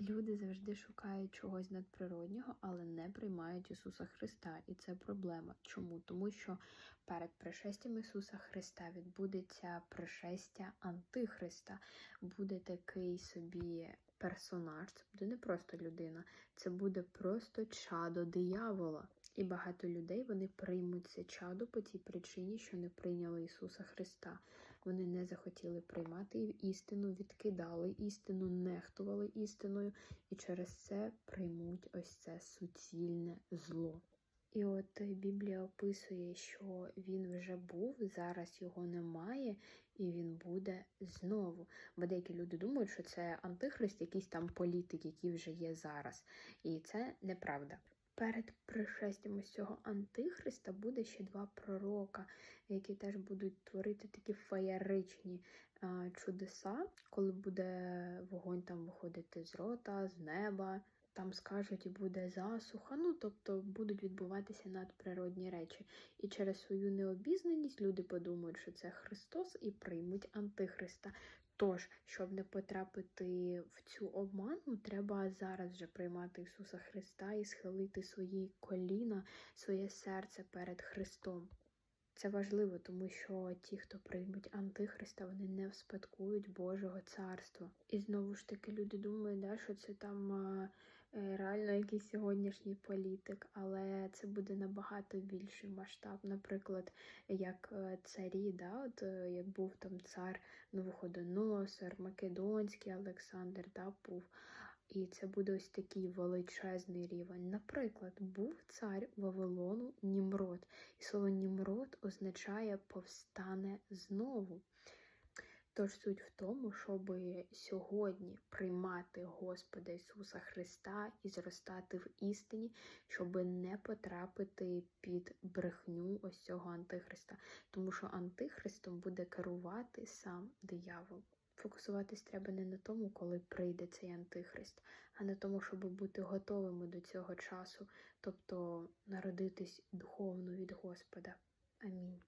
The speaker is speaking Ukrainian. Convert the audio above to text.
Люди завжди шукають чогось надприроднього, але не приймають Ісуса Христа. І це проблема. Чому? Тому що перед пришестям Ісуса Христа відбудеться пришестя Антихриста. Буде такий собі персонаж, це буде не просто людина, це буде просто чадо диявола. І багато людей вони приймуть це чадо по тій причині, що не прийняли Ісуса Христа. Вони не захотіли приймати істину, відкидали істину, нехтували істиною, і через це приймуть ось це суцільне зло. І от е, Біблія описує, що він вже був, зараз його немає, і він буде знову. Бо деякі люди думають, що це антихрист, якийсь там політик, який вже є зараз. І це неправда. Перед пришестям ось цього антихриста буде ще два пророка, які теж будуть творити такі феєричні чудеса, коли буде вогонь там виходити з рота, з неба. Там скажуть, і буде засуха, ну тобто будуть відбуватися надприродні речі. І через свою необізнаність люди подумають, що це Христос, і приймуть Антихриста. Тож, щоб не потрапити в цю обману, треба зараз вже приймати Ісуса Христа і схилити свої коліна, своє серце перед Христом. Це важливо, тому що ті, хто приймуть Антихриста, вони не вспадкують Божого царства. І знову ж таки люди думають, да, що це там е, реально якийсь сьогоднішній політик, але це буде набагато більший масштаб. Наприклад, як е, царі, да, от е, як був там цар Новоходоносор, Македонський Олександр, да, був. І це буде ось такий величезний рівень. Наприклад, був цар Вавилону Німрод. І слово Німрод означає повстане знову. Тож суть в тому, щоб сьогодні приймати Господа Ісуса Христа і зростати в істині, щоб не потрапити під брехню ось цього Антихриста. Тому що Антихристом буде керувати сам диявол. Фокусуватись треба не на тому, коли прийде цей антихрист, а на тому, щоб бути готовими до цього часу, тобто народитись духовно від Господа. Амінь.